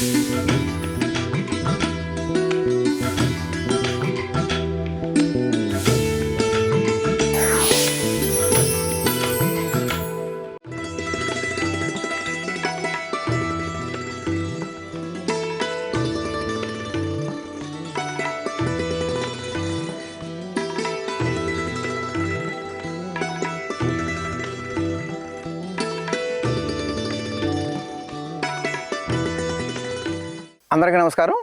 Música అందరికీ నమస్కారం.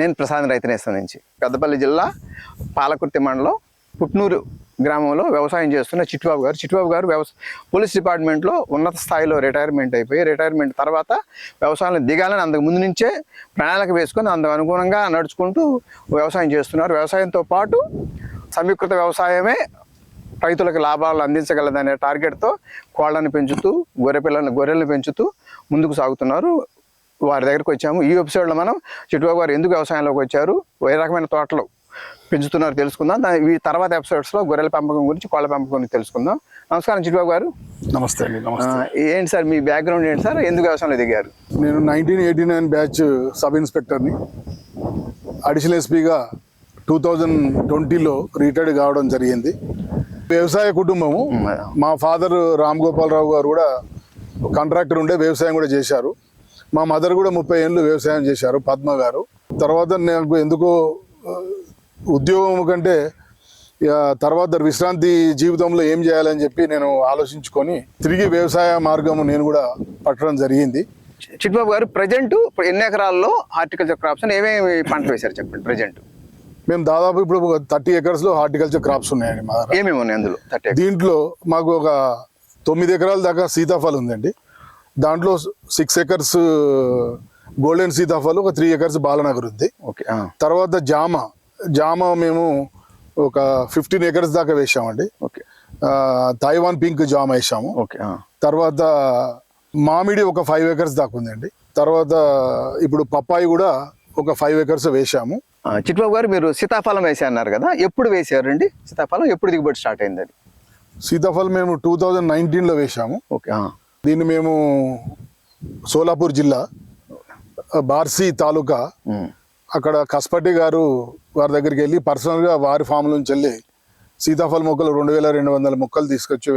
నేను ప్రసాద్ రైతునేస్తం నుంచి. పెద్దపల్లి జిల్లా పాలకుర్తి మండలం పుట్నూరు గ్రామంలో వ్యవసాయం చేస్తున్న చిట్టుబాబు గారు. చిట్టుబాబు గారు వ్యవసాయ పోలీస్ డిపార్ట్మెంట్లో ఉన్నత స్థాయిలో రిటైర్మెంట్ అయిపోయి రిటైర్మెంట్ తర్వాత వ్యవసాయంలో దిగాలని అంతకు ముందు నుంచే ప్రణాళిక వేసుకొని అందుకు అనుగుణంగా నడుచుకుంటూ వ్యవసాయం చేస్తున్నారు. వ్యవసాయంతో పాటు సమీకృత వ్యవసాయమే రైతులకు లాభాలు అందించగలదనే టార్గెట్తో కోళ్ళను పెంచుతూ గొర్రె పిల్లలను గొర్రెలను పెంచుతూ ముందుకు సాగుతున్నారు. వారి దగ్గరికి వచ్చాము. ఈ ఎపిసోడ్లో మనం చిట్టుబాబు గారు ఎందుకు వ్యవసాయంలోకి వచ్చారు? ఏ రకమైన తోటలు పెంచుతున్నారు తెలుసుకుందాం. దాని ఈ తర్వాత ఎపిసోడ్స్లో గొర్రెల పెంపకం గురించి కోళ్ళ పెంపకం గురించి తెలుసుకుందాం. నమస్కారం చిట్టుబాబు గారు. నమస్తే అండి నమస్తే. ఏంటి సార్ మీ బ్యాక్గ్రౌండ్ ఏంటి సార్? ఎందుకు వ్యవసాయంలో దిగారు? నేను nineteen eighty nine batch sub ఇన్స్పెక్టర్ని additional ఎస్పీగా టూ థౌజండ్ ట్వంటీలో రిటైర్డ్ కావడం జరిగింది. వ్యవసాయ కుటుంబము. మా ఫాదర్ రామ్ గోపాలరావు గారు కూడా కాంట్రాక్టర్ ఉండే వ్యవసాయం కూడా చేశారు. మా మదర్ కూడా ముప్పై ఏళ్ళు వ్యవసాయం చేశారు పద్మ గారు. తర్వాత నాకు ఎందుకో ఉద్యోగం కంటే తర్వాత విశ్రాంతి జీవితంలో ఏం చేయాలని చెప్పి నేను ఆలోచించుకొని తిరిగి వ్యవసాయ మార్గము నేను కూడా పట్టడం జరిగింది. చిట్టుబాబు గారు ప్రజెంట్ ఎన్ని ఎకరాల్లో హార్టికల్చర్ క్రాప్స్ ఏమేమి పంటలు వేశారు చెప్పండి ప్రజెంట్? మేము దాదాపు ఇప్పుడు థర్టీ ఎకర్స్లో హార్టికల్చర్ క్రాప్స్ ఉన్నాయండి మా ఏమేమి ఉన్నాయి అందులో థర్టీ దీంట్లో మాకు ఒక తొమ్మిది ఎకరాల దాకా సీతాఫలం ఉందండి. దాంట్లో సిక్స్ ఎకర్స్ గోల్డెన్ సీతాఫల్ ఒక త్రీ ఎకర్స్ బాలనగర్ ఉంది. ఓకే తర్వాత జామ జామ మేము ఒక ఫిఫ్టీన్ ఎకర్స్ దాకా వేసామండి ఓకే. తైవాన్ పింక్ జామ వేసాము ఓకే తర్వాత మామిడి ఒక ఫైవ్ ఎకర్స్ దాకా ఉందండి. తర్వాత ఇప్పుడు పప్పాయి కూడా ఒక ఫైవ్ ఎకర్స్ వేసాము ఆ, చిట్టుబాబు గారు మీరు సీతాఫలం అన్నారు కదా ఎప్పుడు వేసారండి సీతాఫలం? ఎప్పుడు దిగుబడి స్టార్ట్ అయింది అది? సీతాఫల్ మేము టూ థౌజండ్ నైన్టీన్లో వేసాము ఓకే దీన్ని మేము సోలాపూర్ జిల్లా బార్సీ తాలూకా అక్కడ కస్పటి గారు వారి దగ్గరికి వెళ్ళి పర్సనల్గా వారి ఫామ్ నుంచి వెళ్ళి సీతాఫల్ మొక్కలు రెండు వేల రెండు వందల మొక్కలు తీసుకొచ్చి.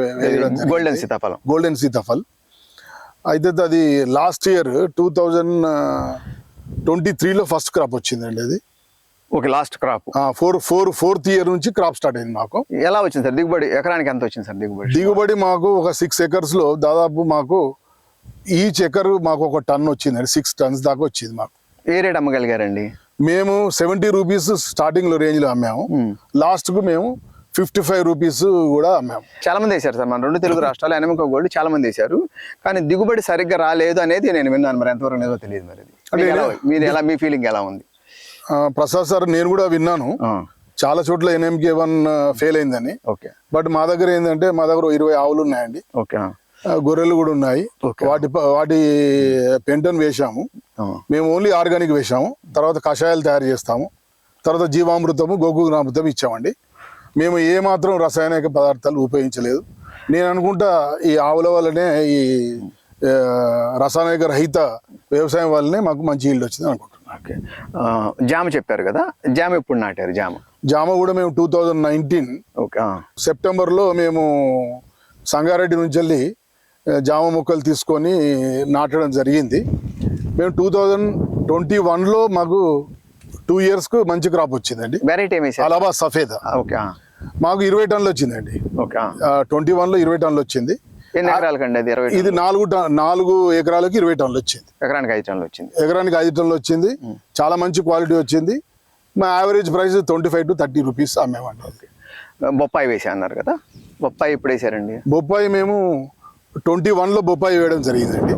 గోల్డెన్ సీతాఫలం. గోల్డెన్ సీతాఫల్. అయితే అది last year two thousand twenty త్రీలో ఫస్ట్ క్రాప్ వచ్చిందండి అది. Okay last crop four four fourth year నుంచి క్రాప్ స్టార్ట్ అయింది మాకు. ఎలా వచ్చింది సార్? దిగుబడి ఎకరానికి ఎంత వచ్చింది సార్ దిగుబడి? దిగుబడి మాకు ఒక సిక్స్ ఎకర్స్లో దాదాపు మాకు ఈచ్ ఎకర్ మాకు ఒక టన్ వచ్చిందండి సిక్స్ టన్స్ దాకా వచ్చింది మాకు. ఏ రేట్ అమ్మగలిగారండి? మేము సెవెంటీ రూపీస్ స్టార్టింగ్లో రేంజ్లో అమ్మాము. లాస్ట్కు మేము ఫిఫ్టీ ఫైవ్ రూపీస్ కూడా అమ్మాము. చాలా మంది వేశారు సార్. మన రెండు తెలుగు రాష్ట్రాలు ఎనమిక గోల్డ్ చాలా మంది వేశారు. కానీ దిగుబడి సరిగ్గా రాలేదు అనేది నేను విన్నాను మరి. ఎంతవరకు లేదో తెలియదు మరి అది. మీకు ఎలా- మీ ఫీలింగ్ ఎలా ఉంది? ప్రసాద్ సార్ నేను కూడా విన్నాను. చాలా చోట్ల ఎన్ఎంకే వన్ ఫెయిల్ అయిందని. ఓకే. బట్ మా దగ్గర ఏంటంటే మా దగ్గర ఇరవై ఆవులు ఉన్నాయండి ఓకే గొర్రెలు కూడా ఉన్నాయి. వాటి వాటి పెంటను వేశాము. మేము ఓన్లీ ఆర్గానిక్ వేసాము తర్వాత కషాయాలు తయారు చేస్తాము. తర్వాత జీవామృతము గోకుగ్రామృతం ఇచ్చామండి. మేము ఏ మాత్రం రసాయనిక పదార్థాలు ఉపయోగించలేదు. నేను అనుకుంటా ఈ ఆవుల వల్లనే ఈ రసాయనిక రహిత వ్యవసాయం వల్లనే మాకు మంచి ఈల్డ్ వచ్చింది అనుకుంటున్నాను. ఓకే. జామ చెప్పారు కదా జామ ఎప్పుడు నాటారు జామ? జామ కూడా మేము టూ థౌజండ్ నైన్టీన్ ఓకే సెప్టెంబర్లో మేము సంగారెడ్డి నుంచి వెళ్ళి జామ మొక్కలు తీసుకొని నాటడం జరిగింది. మేము టూ థౌజండ్ ట్వంటీ వన్లో మాకు టూ ఇయర్స్కు మంచి క్రాప్ వచ్చిందండి. వెరైటీ అలాబా సఫేద. ఓకే మాకు ఇరవై టన్నులు వచ్చిందండి. ఓకే. ట్వంటీ వన్లో ఇరవై టన్నులు వచ్చింది. ఎన్ని ఎకరాలకండి అది? ఇరవై ఇది నాలుగు నాలుగు ఎకరాలకి ఇరవై టన్నులు వచ్చింది. ఎకరానికి ఐదు టన్నులు వచ్చింది. ఎకరానికి ఐదు టన్నులు వచ్చింది. చాలా మంచి క్వాలిటీ వచ్చింది. మా average price twenty five to thirty rupees అమ్మేమండి బొప్పాయి వేసా అన్నారు కదా? బొప్పాయి ఎప్పుడు వేసారండి? బొప్పాయి మేము ట్వంటీ వన్లో బొప్పాయి వేయడం జరిగిందండి.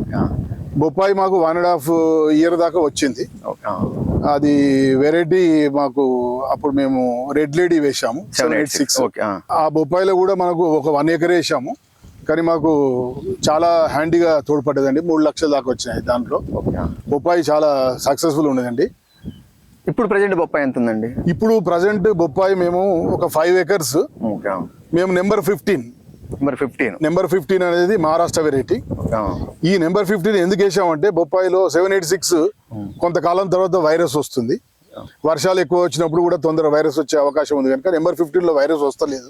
బొప్పాయి మాకు వన్ అండ్ హాఫ్ ఇయర్ దాకా వచ్చింది. అది వెరైటీ మాకు అప్పుడు మేము రెడ్ లేడీ వేసాము సెవెన్ ఎయిట్ సిక్స్. ఆ. బొప్పాయిలో కూడా మనకు ఒక వన్ ఎకర్ వేసాము కానీ మాకు చాలా హ్యాండీగా తోడ్పడ్డదండి. మూడు లక్షల దాకా వచ్చినాయి దాంట్లో. బొప్పాయి చాలా సక్సెస్ఫుల్ ఉండదండి ఇప్పుడు ప్రజెంట్ బొప్పాయి ఎంత ఉందండి ఇప్పుడు ప్రజెంట్ బొప్పాయి మేము ఒక ఫైవ్ ఆ. మేము number fifteen number fifteen number fifteen అనేది మహారాష్ట్ర వెరైటీ ఈ నెంబర్ ఫిఫ్టీన్ ఎందుకు వేసామంటే బొప్పాయిలో సెవెన్ ఎయిట్ సిక్స్ కొంతకాలం తర్వాత వైరస్ వస్తుంది. వర్షాలు ఎక్కువ వచ్చినప్పుడు కూడా తొందర వైరస్ వచ్చే అవకాశం ఉంది. కనుక నెంబర్ ఫిఫ్టీన్లో వైరస్ వస్తలేదు.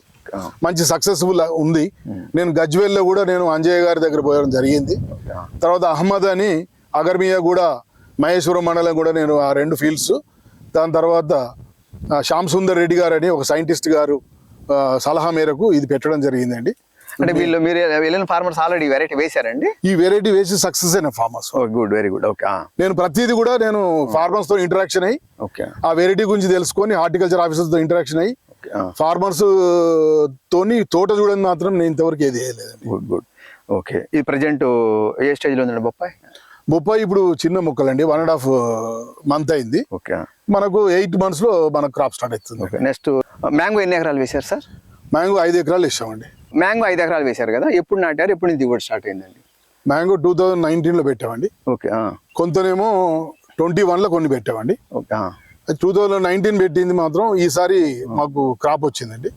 మంచి సక్సెస్ఫుల్ ఉంది. నేను గజ్వేల్లో కూడా నేను అంజయ్య గారి దగ్గర పోయడం జరిగింది. తర్వాత అహ్మద్ అని అగర్మియా కూడా మహేశ్వరం మండలం కూడా నేను ఆ రెండు ఫీల్డ్స్. దాని తర్వాత శ్యామ్ సుందర్ రెడ్డి గారు అని ఒక సైంటిస్ట్ గారు సలహా మేరకు ఇది పెట్టడం జరిగిందండి. అంటే వీళ్ళు మీరు వెళ్ళిన ఫార్మర్స్ ఆల్రెడీ వెరైటీ వేశారండి? ఈ వెరైటీ వేసి సక్సెస్ అయిన farmers good very good okay నేను ప్రతిదీ కూడా నేను ఫార్మర్స్తో ఇంటరాక్షన్ అయ్యి ఓకే ఆ వెరైటీ గురించి తెలుసుకొని హార్టికల్చర్ ఆఫీసర్తో ఇంటరాక్షన్ అయ్యి ఫార్మర్స్ తోని తోట చూడని మాత్రం నేను ఇంతవరకు ఏది వేయలేదండి. గుడ్ గుడ్ ఓకే ఇది ప్రజెంట్ ఏ స్టేజ్లో ఉందండి బొప్పాయి? ముప్పై ఇప్పుడు చిన్న మొక్కలండి. వన్ అండ్ హాఫ్ మంత్ అయింది. ఓకే మనకు ఎయిట్ మంత్స్లో మనకు క్రాప్ స్టార్ట్ అవుతుంది. ఓకే నెక్స్ట్ మ్యాంగో ఎన్ని ఎకరాలు వేశారు సార్ మ్యాంగో ఐదు ఎకరాలు ఇస్తామండి మ్యాంగో ఐదు ఎకరాలు వేశారు కదా ఎప్పుడు నాటారు ఎప్పుడు నుంచి దిగుబడి స్టార్ట్ అయిందండి? మ్యాంగో టూ థౌజండ్ నైన్టీన్లో పెట్టామండి. ఓకే కొంతనేమో ట్వంటీ వన్లో కొన్ని పెట్టామండి. ఓకే టూ థౌజండ్ నైన్టీన్ పెట్టింది మాత్రం ఈసారి మాకు క్రాప్ వచ్చిందండి.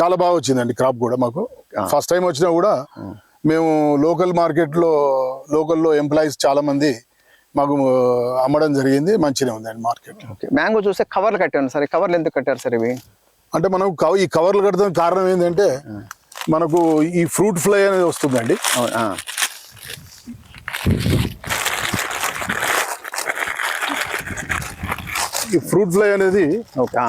చాలా బాగా వచ్చిందండి క్రాప్ కూడా మాకు. ఫస్ట్ టైం వచ్చినా కూడా మేము లోకల్ మార్కెట్లో లోకల్లో ఎంప్లాయీస్ చాలా మంది మాకు అమ్మడం జరిగింది. మంచిగా ఉందండి మార్కెట్. ఓకే మ్యాంగో చూస్తే కవర్లు కట్టాను సార్. కవర్లు ఎందుకు కట్టారు సార్ ఇవి? అంటే మనం ఈ కవర్లు కడతాం కారణం ఏంటంటే మనకు ఈ ఫ్రూట్ ఫ్లై అనేది వస్తుందండి. ఈ ఫ్రూట్ ఫ్లై అనేది ఓకే ఆ.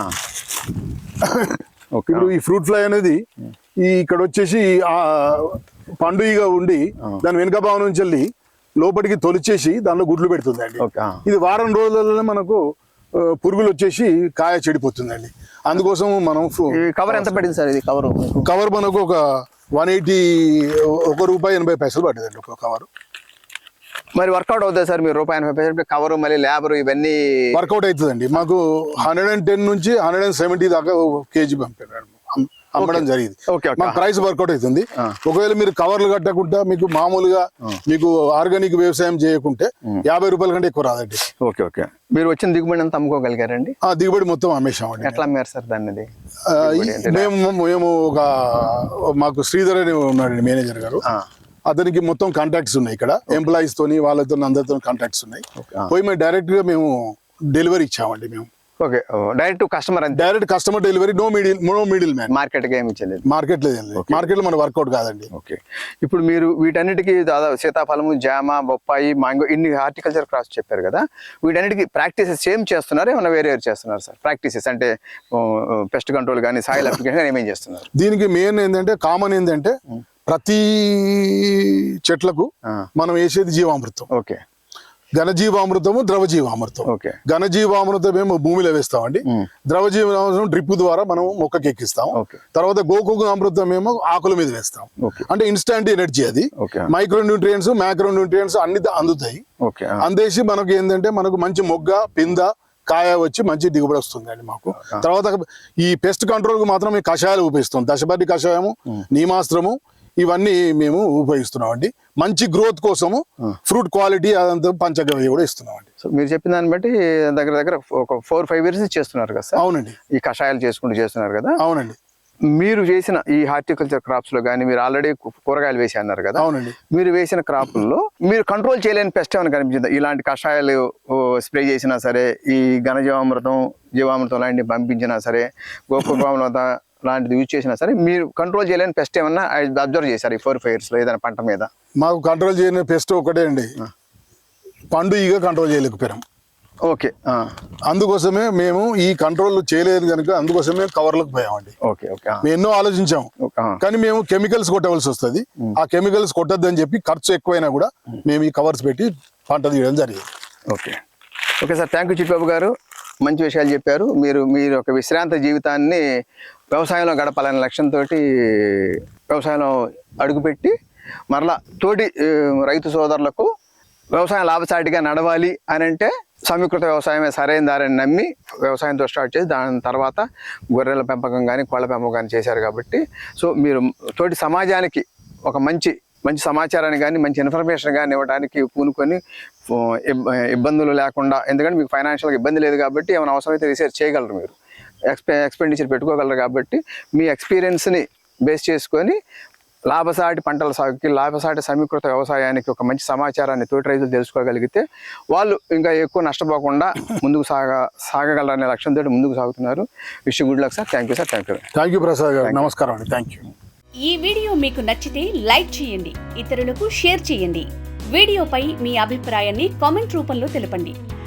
ఓకే ఇప్పుడు ఈ ఫ్రూట్ ఫ్లై అనేది ఈ ఇక్కడ వచ్చేసి ఆ పండుగగా ఉండి దాని వెనుక భాగం నుంచి వెళ్ళి లోపలికి తొలిచేసి దానిలో గుడ్లు పెడుతుందండి ఓకే ఆ. ఇది వారం రోజులలోనే మనకు పురుగులు వచ్చేసి కాయ చెడిపోతుందండి. అందుకోసం మనం కవర్ ఎంత పడింది సార్ ఇది కవర్? కవర్ మనకు ఒక వన్ ఎయిటీ ఒక రూపాయి ఎనభై పైసలు పడ్డదండి ఒక కవర్. మరి వర్కౌట్ అవుతుంది సార్ మీరు రూపాయి ఎనభై పైసలు కవర్ మళ్ళీ లేబర్ ఇవన్నీ వర్కౌట్ అవుతుందండి. మాకు హండ్రెడ్ అండ్ టెన్ నుంచి హండ్రెడ్ అండ్ సెవెంటీ దాకా కేజీ పంపారు అమ్మడం జరిగింది. Okay, okay. మా ప్రైస్ వర్కౌట్ అవుతుంది. ఒకవేళ మీరు కవర్లు కట్టకుండా మీకు మామూలుగా మీకు ఆర్గానిక్ వ్యవసాయం చేయకుంటే యాభై రూపాయల కంటే ఎక్కువ రాదండి. Okay okay. మీరు వచ్చిన దిగుబడి అంతా అమ్ముకోగలిగారండి? ఆ దిగుబడి మొత్తం అమ్మేశామండి ఎట్లా అమ్మారు సార్ దాన్ని మేము మేము ఒక మాకు శ్రీధర్ అని ఉన్నాడండి మేనేజర్ గారు. అతనికి మొత్తం కాంటాక్ట్స్ ఉన్నాయి ఇక్కడ. ఎంప్లాయీస్ తోని వాళ్ళతో అందరితో కాంటాక్ట్స్ ఉన్నాయి. పోయి మేము డైరెక్ట్గా మేము డెలివరీ ఇచ్చామండి మేము. ఓకే డైరెక్ట్ కస్టమర్ అంతే. Direct customer delivery no middle no middleman మార్కెట్కి ఏమి ఇచ్చలేదు మార్కెట్ లేదు మార్కెట్లో మన వర్కౌట్ కాదండి. ఓకే. ఇప్పుడు మీరు వీటన్నిటికీ దాదాపు సీతాఫలము జామ బొప్పాయి మాంగో ఇన్ని హార్టికల్చర్ క్రాస్ చెప్పారు కదా వీటన్నిటికీ ప్రాక్టీసెస్ సేమ్ చేస్తున్నారు? ఏమైనా వేరే వేరు చేస్తున్నారు సార్? ప్రాక్టీసెస్ అంటే పెస్ట్ కంట్రోల్ కానీ సాయిల్ అప్లికేషన్ కానీ ఏమేం చేస్తున్నారు? దీనికి మెయిన్ ఏంటంటే కామన్ ఏంటంటే ప్రతి చెట్లకు. మనం వేసేది జీవామృతం. ఓకే. ఘనజీవామృతము ద్రవజీవామృతం. ఓకే. ఘనజీవామృతం ఏమో భూమిలో వేస్తామండి. ద్రవజీవామృతం డ్రిప్ ద్వారా మనం మొక్కకి ఎక్కిస్తాం. తర్వాత గోకుకు అమృతం ఏమో ఆకుల మీద వేస్తాం. అంటే ఇన్స్టాంట్ ఎనర్జీ అది. మైక్రో న్యూట్రియంట్స్ మ్యాక్రో న్యూట్రియంట్స్ అన్ని అందుతాయి. అందేసి మనకు ఏంటంటే మనకు మంచి మొగ్గ పింద కాయ వచ్చి మంచి దిగుబడి వస్తుందండి మాకు. తర్వాత ఈ పెస్ట్ కంట్రోల్కు మాత్రం ఈ కషాయాలు ఉపయోగిస్తాం దశపర్తి కషాయము నీమాస్త్రము ఇవన్నీ మేము ఉపయోగిస్తున్నాం అండి మంచి గ్రోత్ కోసము ఫ్రూట్ క్వాలిటీ అదంతా పంచగవ్య కూడా ఇస్తున్నాం అండి సో మీరు చెప్పిన దాన్ని బట్టి దగ్గర దగ్గర ఒక ఫోర్ ఫైవ్ ఇయర్స్ చేస్తున్నారు కదా సార్? అవునండి. ఈ కషాయాలు చేసుకుంటూ చేస్తున్నారు కదా? అవునండి. మీరు చేసిన ఈ హార్టికల్చర్ క్రాప్స్లో కానీ మీరు ఆల్రెడీ కూరగాయలు వేసి అన్నారు కదా? అవునండి. మీరు వేసిన క్రాపుల్లో మీరు కంట్రోల్ చేయలేని పెస్ట్ ఏమైనా కనిపించింది? ఇలాంటి కషాయాలు స్ప్రే చేసినా సరే ఈ ఘనజీవామృతం జీవామృతం లాంటివి పంపించినా సరే గోకులత లాంటిది యూజ్ చేసినా సరే మీరు కంట్రోల్ చేయలేని పెస్ట్ ఏమన్నా అబ్జర్వ్ చేశారు ఈ ఫోర్ ఫైవ్లో ఏదైనా పంట మీద? మాకు కంట్రోల్ చేయని పెస్ట్ ఒకటే అండి. పండు ఈగ కంట్రోల్ చేయలేకపోయాం. ఓకే అందుకోసమే మేము ఈ కంట్రోల్ చేయలేదు కనుక అందుకోసమే కవర్లకు పోయామండి. ఓకే ఓకే మేము ఎన్నో ఆలోచించాం. కానీ మేము కెమికల్స్ కొట్టవలసి వస్తుంది. ఆ కెమికల్స్ కొట్టద్దని చెప్పి ఖర్చు ఎక్కువైనా కూడా మేము ఈ కవర్స్ పెట్టి పంట తీయడం జరిగింది. Okay. Okay sir thank you Chitbabu garu. మంచి విషయాలు చెప్పారు. మీరు మీరు ఒక విశ్రాంత జీవితాన్ని వ్యవసాయంలో గడపాలనే లక్ష్యంతో వ్యవసాయంలో అడుగుపెట్టి మరలా తోటి రైతు సోదరులకు వ్యవసాయం లాభసాటిగా నడవాలి అని అంటే సమీకృత వ్యవసాయమే సరైన దారిని నమ్మి వ్యవసాయంతో స్టార్ట్ చేసి దాని తర్వాత గొర్రెల పెంపకం కానీ కోళ్ళ పెంపకం కానీ చేశారు కాబట్టి. సో మీరు తోటి సమాజానికి ఒక మంచి మంచి సమాచారాన్ని కానీ మంచి ఇన్ఫర్మేషన్ కానీ ఇవ్వడానికి పూనుకొని ఇబ్బందులు లేకుండా ఎందుకంటే మీకు ఫైనాన్షియల్గా ఇబ్బంది లేదు కాబట్టి ఏమైనా అవసరమైతే రీసెర్చ్ చేయగలరు మీరు. ఎక్స్పె ఎక్స్పెండిచర్ పెట్టుకోగలరు కాబట్టి మీ ఎక్స్పీరియన్స్ని బేస్ చేసుకొని లాభసాటి పంటల సాగుకి లాభసాటి సమీకృత వ్యవసాయానికి ఒక మంచి సమాచారాన్ని తోటి రైతులు తెలుసుకోగలిగితే వాళ్ళు ఇంకా ఎక్కువ నష్టపోకుండా ముందుకు సాగ సాగగలరనే లక్ష్యంతో ముందుకు సాగుతున్నారు. Wish good luck sir. Thank you sir thank you thank you Prasad garu నమస్కారం అండి. థ్యాంక్ యూ ఈ వీడియో మీకు నచ్చితే లైక్ చేయండి. ఇతరులకు షేర్ చేయండి. వీడియోపై మీ అభిప్రాయాన్ని కామెంట్ రూపంలో తెలపండి.